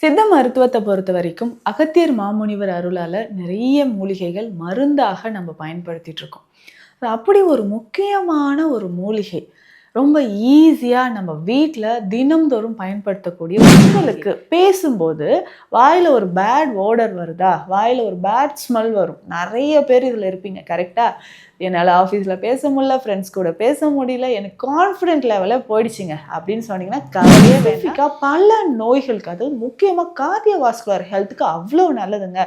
சித்த மருத்துவத்தை பொறுத்த வரைக்கும் அகத்தியர் மாமுனிவர் அருளால நிறைய மூலிகைகள் மருந்தாக நம்ம பயன்படுத்திட்டு இருக்கோம். அப்படி ஒரு முக்கியமான ஒரு மூலிகை. ரொம்ப ஈஸியாக நம்ம வீட்டில் தினம்தோறும் பயன்படுத்தக்கூடிய உங்களுக்கு பேசும்போது வாயில் ஒரு பேட் ஓடர் வருதா? வாயில் ஒரு பேட் ஸ்மெல் வரும். நிறைய பேர் இதில் இருப்பீங்க கரெக்டாக என்னால் ஆஃபீஸில் பேச முடியல ஃப்ரெண்ட்ஸ் கூட பேச முடியல எனக்கு கான்ஃபிடென்ட் லெவலில் போயிடுச்சுங்க. அப்படின்னு சொன்னீங்கன்னா கவலையே பேசிக்காக பல நோய்களுக்கு அது முக்கியமாக கார்டியோ வாஸ்குலர் ஹெல்த்துக்கு அவ்வளோ நல்லதுங்க.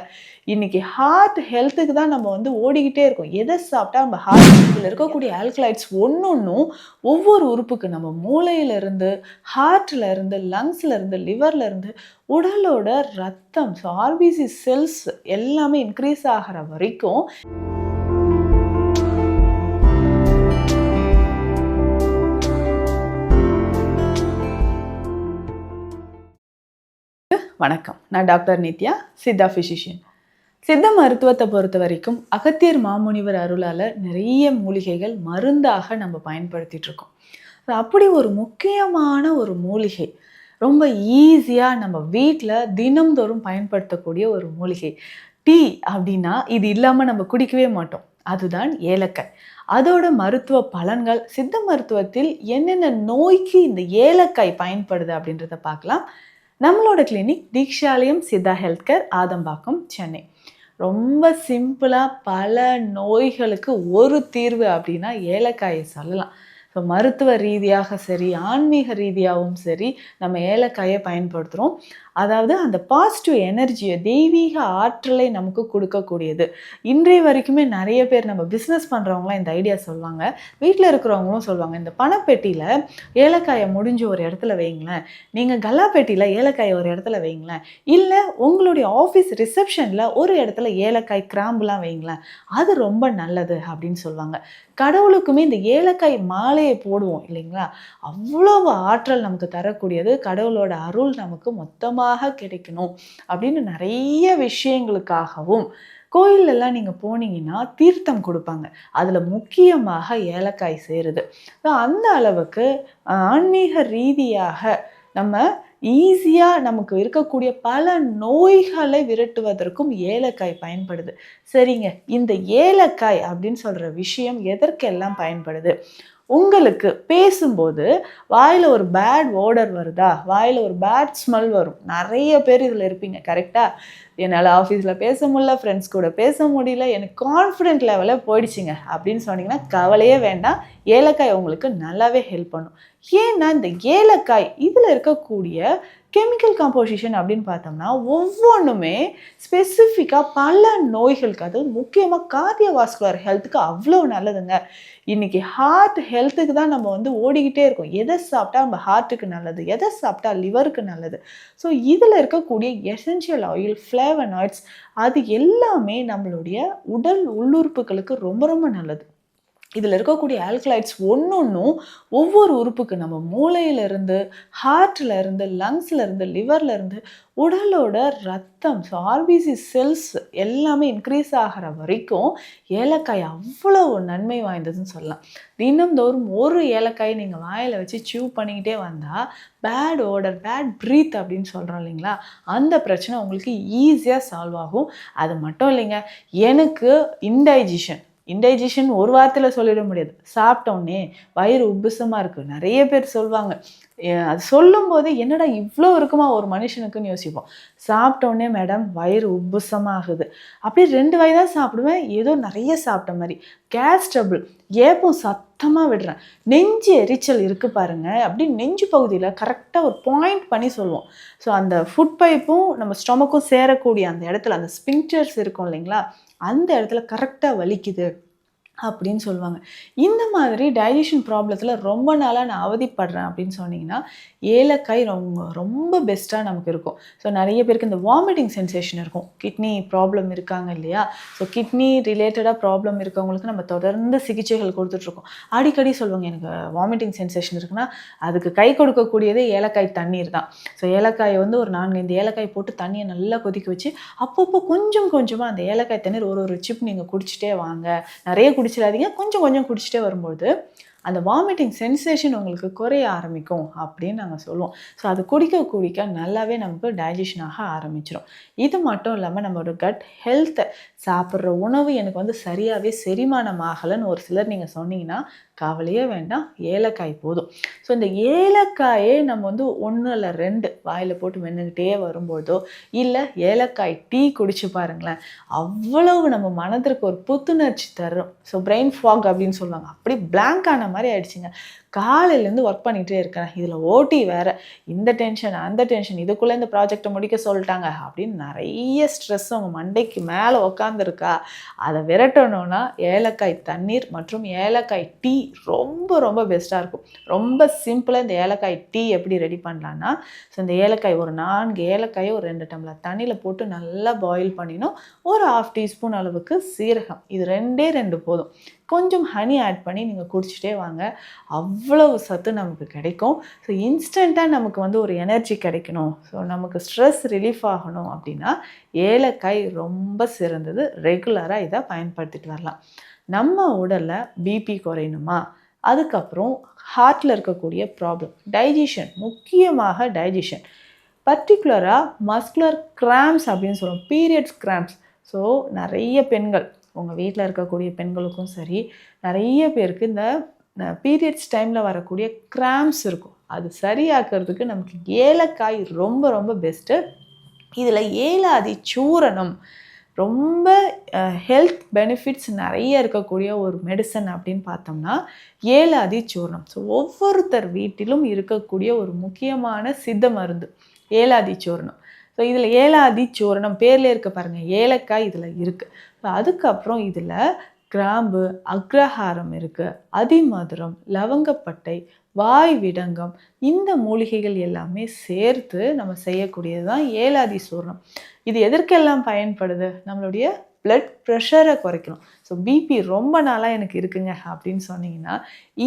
இன்னைக்கு ஹார்ட் ஹெல்த்துக்கு தான் நம்ம வந்து ஓடிக்கிட்டே இருக்கோம். எதை சாப்பிட்டா நம்ம ஹார்ட் இதில் இருக்கக்கூடிய ஆல்கலைட்ஸ் ஒன்னொன்னும் ஒவ்வொரு உறுப்புக்கு நம்ம மூளையில இருந்து ஹார்ட்ல இருந்து லங்ஸ்ல இருந்து லிவர்ல இருந்து உடலோட ரத்தம் ஸோ ஆர்பிசி செல்ஸ் எல்லாமே இன்க்ரீஸ் ஆகிற வரைக்கும் வணக்கம். நான் டாக்டர் நித்யா சித்தா ஃபிசிஷியன் சித்த மருத்துவத்தை பொறுத்த வரைக்கும் அகத்தியர் மாமுனிவர் அருளால் நிறைய மூலிகைகள் மருந்தாக நம்ம பயன்படுத்திகிட்டு இருக்கோம். அப்படி ஒரு முக்கியமான ஒரு மூலிகை. ரொம்ப ஈஸியாக நம்ம வீட்டில் தினம்தோறும் பயன்படுத்தக்கூடிய ஒரு மூலிகை. டீ அப்படின்னா இது இல்லாமல் நம்ம குடிக்கவே மாட்டோம். அதுதான் ஏலக்காய். அதோட மருத்துவ பலன்கள் சித்த மருத்துவத்தில் என்னென்ன நோய்க்கு இந்த ஏலக்காய் பயன்படுது அப்படின்றத பார்க்கலாம். நம்மளோட clinic Deekshalayam Siddha health care Adambakkam Chennai. ரொம்ப சிம்பிளாக பல நோய்களுக்கு ஒரு தீர்வு அப்படின்னா ஏலக்காயை சொல்லலாம். ஸோ மருத்துவ ரீதியாக சரி ஆன்மீக ரீதியாகவும் சரி நம்ம ஏலக்காயை பயன்படுத்துகிறோம் அதாவது அந்த பாசிட்டிவ் எனர்ஜியை தெய்வீக ஆற்றலை நமக்கு கொடுக்கக்கூடியது. இன்றைய வரைக்குமே நிறைய பேர் நம்ம பிஸ்னஸ் பண்ணுறவங்களாம் இந்த ஐடியா சொல்லுவாங்க. வீட்டில் இருக்கிறவங்களும் சொல்லுவாங்க இந்த பணப்பெட்டியில் ஏலக்காயை முடிஞ்சு ஒரு இடத்துல வைங்களேன். நீங்கள் கல்லாப்பெட்டியில் ஏலக்காயை ஒரு இடத்துல வைங்களேன். இல்லை உங்களுடைய ஆஃபீஸ் ரிசப்ஷனில் ஒரு இடத்துல ஏலக்காய் கிராம்புலாம் வைங்களேன். அது ரொம்ப நல்லது அப்படின்னு சொல்லுவாங்க. கடவுளுக்குமே இந்த ஏலக்காய் மாலையை போடுவோம் இல்லைங்களா? அவ்வளவு ஆற்றல் நமக்கு தரக்கூடியது. கடவுளோட அருள் நமக்கு மொத்தமாக கிடைக்கணும் அப்படின்னு நிறைய விஷயங்களுக்காகவும் கோயிலெல்லாம் நீங்கள் போனீங்கன்னா தீர்த்தம் கொடுப்பாங்க. அதில் முக்கியமாக ஏலக்காய் சேருது. அந்த அளவுக்கு ஆன்மீக ரீதியாக நம்ம ஈஸியாக நமக்கு இருக்கக்கூடிய பல நோய்களை விரட்டுவதற்கும் ஏலக்காய் பயன்படுது. சரிங்க இந்த ஏலக்காய் அப்படின்னு சொல்கிற விஷயம் எதற்கெல்லாம் பயன்படுது? உங்களுக்கு பேசும்போது வாயில் ஒரு பேட் ஓடர் வருதா? வாயில் ஒரு பேட் ஸ்மெல் வரும். நிறைய பேர் இதில் இருப்பீங்க கரெக்டாக என்னால் ஆஃபீஸில் பேச முடியல ஃப்ரெண்ட்ஸ் கூட பேச முடியல எனக்கு கான்ஃபிடென்ட் லெவலில் போயிடுச்சுங்க. அப்படின்னு சொன்னீங்கன்னா கவலையே வேண்டாம். ஏலக்காய் உங்களுக்கு நல்லாவே ஹெல்ப் பண்ணும். ஏன்னா இந்த ஏலக்காய் இதில் இருக்கக்கூடிய கெமிக்கல் காம்போசிஷன் அப்படின்னு பார்த்தோம்னா ஒவ்வொன்றுமே ஸ்பெசிஃபிக்காக பல நோய்களுக்கு அது முக்கியமாக கார்டியோவாஸ்குலர் ஹெல்த்துக்கு அவ்வளோ நல்லதுங்க. இன்றைக்கி ஹார்ட் ஹெல்த்துக்கு தான் நம்ம வந்து ஓடிக்கிட்டே இருக்கோம். எதை சாப்பிட்டா நம்ம ஹார்ட்டுக்கு நல்லது எதை சாப்பிட்டா லிவருக்கு நல்லது? ஸோ இதில் இருக்கக்கூடிய எசென்ஷியல் ஆயில் ஃப்ளேவனாய்ட்ஸ் அது எல்லாமே நம்மளுடைய உடல் உள்ளுறுப்புகளுக்கு ரொம்ப ரொம்ப நல்லது. இதில் இருக்கக்கூடிய ஆல்கலைட்ஸ் ஒன்றொன்றும் ஒவ்வொரு உறுப்புக்கு நம்ம மூளையிலேருந்து ஹார்ட்லேருந்து லங்ஸ்லேருந்து லிவர்லேருந்து உடலோட ரத்தம் ஸோ ஆர்பிசி செல்ஸ் எல்லாமே இன்க்ரீஸ் ஆகிற வரைக்கும் ஏலக்காய் அவ்வளோ நன்மை வாய்ந்ததுன்னு சொல்லலாம். தினம்தோறும் ஒரு ஏலக்காயை நீங்கள் வாயில் வச்சு சியூ பண்ணிக்கிட்டே வந்தால் பேட் ஓடர் பேட் ப்ரீத் அப்படின்னு சொல்கிறோம் இல்லைங்களா? அந்த பிரச்சனை உங்களுக்கு ஈஸியாக சால்வ் ஆகும். அது மட்டும் இல்லைங்க எனக்கு இன்டைஜிஷன் இன்டைஜஷன் ஒரு வாரத்தில் சொல்லிட முடியாது. சாப்பிட்டோன்னே வயிறு உப்புசமாக இருக்குது நிறைய பேர் சொல்லுவாங்க அது சொல்லும்போது என்னடா இவ்வளோ இருக்குமா ஒரு மனுஷனுக்குன்னு யோசிப்போம். சாப்பிட்டோன்னே மேடம் வயிறு உப்புசமாகுது. அப்படியே ரெண்டு வாய் தான் சாப்பிடுவேன். ஏதோ நிறைய சாப்பிட்ட மாதிரி. Gas trouble. ஏப்பம் சத்தமாக விடுறேன். நெஞ்சு எரிச்சல் இருக்குது பாருங்கள் அப்படி நெஞ்சு பகுதியில் கரெக்டாக ஒரு பாயிண்ட் பண்ணி சொல்லுவோம் ஸோ அந்த ஃபுட் பைப்பும் நம்ம ஸ்டொமக்கும் சேரக்கூடிய அந்த இடத்துல அந்த ஸ்பிங்டர்ஸ் இருக்கும் இல்லைங்களா? அந்த இடத்துல கரெக்டாக வலிக்குது. அப்படின்னு சொல்லுவாங்க. இந்த மாதிரி டைஜஷன் ப்ராப்ளத்தில் ரொம்ப நாளாக நான் அவதிப்படுறேன் அப்படின்னு சொன்னீங்கன்னா ஏலக்காய் ரொம்ப ரொம்ப பெஸ்ட்டாக நமக்கு இருக்கும். ஸோ நிறைய பேருக்கு இந்த வாமிட்டிங் சென்சேஷன் இருக்கும். கிட்னி ப்ராப்ளம் இருக்காங்க இல்லையா? ஸோ கிட்னி ரிலேட்டடாக ப்ராப்ளம் இருக்கவங்களுக்கு நம்ம தொடர்ந்து சிகிச்சைகள் கொடுத்துட்ருக்கோம் அடிக்கடி சொல்லுவாங்க எனக்கு வாமிட்டிங் சென்சேஷன் இருக்குன்னா அதுக்கு கை கொடுக்கக்கூடியதே ஏலக்காய் தண்ணீர் தான். ஸோ ஏலக்காயை வந்து ஒரு நான்கு இந்த ஏலக்காய் போட்டு தண்ணியை நல்லா கொதிக்க வச்சு அப்பப்போ கொஞ்சம் கொஞ்சமாக அந்த ஏலக்காய் தண்ணீர் ஒரு ஒரு சிப் நீங்கள் குடிச்சிட்டே வாங்க. நிறைய குடி குடிச்சிடாதீங்க. கொஞ்சம் கொஞ்சம் குடிச்சிட்டே வரும்போது அந்த வாமிட்டிங் சென்சேஷன் உங்களுக்கு குறைய ஆரம்பிக்கும் அப்படின்னு நாங்கள் சொல்லுவோம். ஸோ அது குடிக்க குடிக்க நல்லாவே நமக்கு டைஜஷன் ஆக ஆரம்பிச்சிடும் இது மட்டும் இல்லாமல் நம்மளோட கட் ஹெல்த்தை சாப்பிட்ற உணவு எனக்கு வந்து சரியாகவே செரிமானம் ஆகலைன்னு ஒரு சிலர் நீங்கள் சொன்னீங்கன்னா கவலையே வேண்டாம். ஏலக்காய் போதும். ஸோ இந்த ஏலக்காயே நம்ம வந்து ஒன்று இல்லை ரெண்டு வாயில் போட்டு மென்னுக்கிட்டே வரும்போதோ இல்லை ஏலக்காய் டீ குடிச்சு பாருங்களேன் அவ்வளவு நம்ம மனதிற்கு ஒரு புத்துணர்ச்சி தரும். ஸோ பிரெயின் ஃபாக் அப்படின்னு சொல்லுவாங்க. அப்படி பிளாங்க் ஆன மாதிரி ஆயிடுச்சுங்க. காலையிலேருந்து ஒர்க் பண்ணிகிட்டே இருக்கிறேன். இதில் ஓட்டி வேறு. இந்த டென்ஷன் அந்த டென்ஷன் இதுக்குள்ளே இந்த ப்ராஜெக்டை முடிக்க சொல்லிட்டாங்க அப்படின்னு நிறைய ஸ்ட்ரெஸ் அவங்க மண்டைக்கு மேலே உக்காந்துருக்கா. அதை விரட்டணும்னா ஏலக்காய் தண்ணீர் மற்றும் ஏலக்காய் டீ ரொம்ப ரொம்ப பெஸ்ட்டாக இருக்கும். ரொம்ப சிம்பிளாக இந்த ஏலக்காய் டீ எப்படி ரெடி பண்ணலான்னா ஸோ இந்த ஏலக்காய் ஒரு நான்கு ஏலக்காயை ஒரு ரெண்டு டம்ளர் தண்ணியில் போட்டு நல்லா பாயில் பண்ணினோம் ஒரு ஆஃப் டீஸ்பூன் அளவுக்கு சீரகம். இது ரெண்டே ரெண்டு போதும். கொஞ்சம் ஹனி ஆட் பண்ணி நீங்கள் குடிச்சிட்டே வாங்க. அவ்வளவு சத்து நமக்கு கிடைக்கும். ஸோ இன்ஸ்டண்ட்டாக நமக்கு வந்து ஒரு எனர்ஜி கிடைக்கணும். ஸோ நமக்கு ஸ்ட்ரெஸ் ரிலீஃப் ஆகணும் அப்படின்னா ஏலக்காய் ரொம்ப சிறந்தது. ரெகுலராக இதை பயன்படுத்திட்டு வரலாம். நம்ம உடலில் பிபி குறையணுமா? அதுக்கப்புறம் ஹார்ட்டில் இருக்கக்கூடிய ப்ராப்ளம் டைஜஷன் முக்கியமாக டைஜஷன் பர்டிகுலராக மஸ்குலர் கிராம்ஸ் அப்படின்னு சொல்லுவோம் பீரியட்ஸ் கிராம்ஸ் ஸோ நிறைய பெண்கள் உங்கள் வீட்டில் இருக்கக்கூடிய பெண்களுக்கும் சரி நிறைய பேருக்கு இந்த பீரியட்ஸ் டைமில் வரக்கூடிய கிராம்ஸ் இருக்கும். அது சரியாக்குறதுக்கு நமக்கு ஏலக்காய் ரொம்ப ரொம்ப பெஸ்ட்டு இதில் ஏலாதி சூரணம் ரொம்ப ஹெல்த் பெனிஃபிட்ஸ் நிறைய இருக்கக்கூடிய ஒரு மெடிசன் அப்படின்னு பார்த்தோம்னா ஏலாதி சூர்ணம் ஸோ ஒவ்வொருத்தர் வீட்டிலும் இருக்கக்கூடிய ஒரு முக்கியமான சித்த மருந்து ஏலாதி சூர்ணம் ஸோ இதில் ஏலாதி சூரணம் பேரில் இருக்க பாருங்கள் ஏலக்காய் இதில் இருக்குது ஸோ அதுக்கப்புறம் இதில் கிராம்பு அக்ரஹாரம் இருக்குது அதிமதுரம் லவங்கப்பட்டை வாய் விடங்கம். இந்த மூலிகைகள் எல்லாமே சேர்த்து நம்ம செய்யக்கூடியது தான் ஏலாதி சூர்ணம். இது எதற்கெல்லாம் பயன்படுது? நம்மளுடைய பிளட் ப்ரெஷரை குறைக்கணும். ஸோ பிபி ரொம்ப நாளாக எனக்கு இருக்குங்க அப்படின்னு சொன்னீங்கன்னா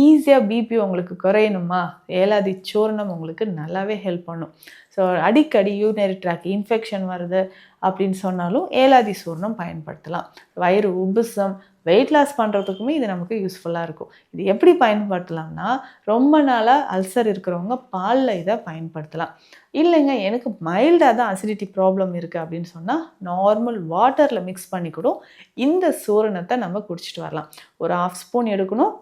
ஈஸியாக பிபி உங்களுக்கு குறையணுமா? ஏலாதி சூர்ணம் உங்களுக்கு நல்லாவே ஹெல்ப் பண்ணும். ஸோ அடிக்கடி யூரினரி ட்ராக் இன்ஃபெக்ஷன் வருது அப்படின்னு சொன்னாலும் ஏலாதி சூர்ணம் பயன்படுத்தலாம். வயிறு உபுசம் வெயிட் லாஸ் பண்ணுறதுக்குமே இது நமக்கு யூஸ்ஃபுல்லாக இருக்கும். இது எப்படி பயன்படுத்தலாம்னா ரொம்ப நாளாக அல்சர் இருக்கிறவங்க பாலில் இதை பயன்படுத்தலாம். இல்லைங்க எனக்கு மைல்டாக தான் அசிடிட்டி ப்ராப்ளம் இருக்குது அப்படின்னு சொன்னால் நார்மல் வாட்டரில் மிக்ஸ் பண்ணி கூட இந்த சூரணத்தை நம்ம குடிச்சிட்டு வரலாம். ஒரு ஆஃப் ஸ்பூன் எடுக்கணும்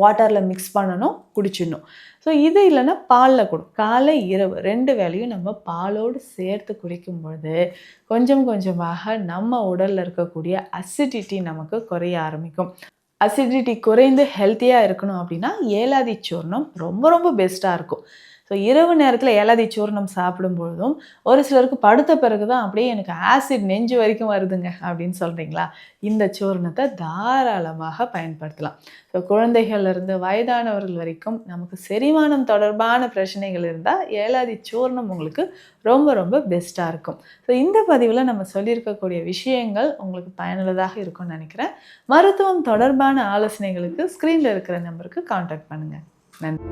வாட்டரில் மிக்ஸ் பண்ணணும் குடிச்சிடணும். ஸோ இது இல்லைன்னா பாலில் கொடு. காலை இரவு ரெண்டு வேலையும் நம்ம பாலோடு சேர்த்து குடிக்கும் பொழுது கொஞ்சம் கொஞ்சமாக நம்ம உடலில் இருக்கக்கூடிய அசிடிட்டி நமக்கு குறைய ஆரம்பிக்கும். அசிடிட்டி குறைந்து ஹெல்த்தியாக இருக்கணும் அப்படின்னா ஏலாதி சூர்ணம் ரொம்ப ரொம்ப பெஸ்ட்டாக இருக்கும். ஸோ இரவு நேரத்தில் ஏலாதி சூர்ணம் சாப்பிடும் பொழுதும் ஒரு சிலருக்கு படுத்த பிறகு தான் அப்படியே எனக்கு ஆசிட் நெஞ்சு வரைக்கும் வருதுங்க அப்படின்னு சொல்கிறீங்களா இந்த சூர்ணத்தை தாராளமாக பயன்படுத்தலாம். ஸோ குழந்தைகள்லேருந்து வயதானவர்கள் வரைக்கும் நமக்கு செரிமானம் தொடர்பான பிரச்சனைகள் இருந்தால் ஏலாதி சூர்ணம் உங்களுக்கு ரொம்ப ரொம்ப பெஸ்ட்டாக இருக்கும். ஸோ இந்த பதிவில் நம்ம சொல்லியிருக்கக்கூடிய விஷயங்கள் உங்களுக்கு பயனுள்ளதாக இருக்கும்னு நினைக்கிறேன். மருத்துவம் தொடர்பான ஆலோசனைகளுக்கு ஸ்க்ரீனில் இருக்கிற நம்பருக்கு காண்டாக்ட் பண்ணுங்கள் நன்றி.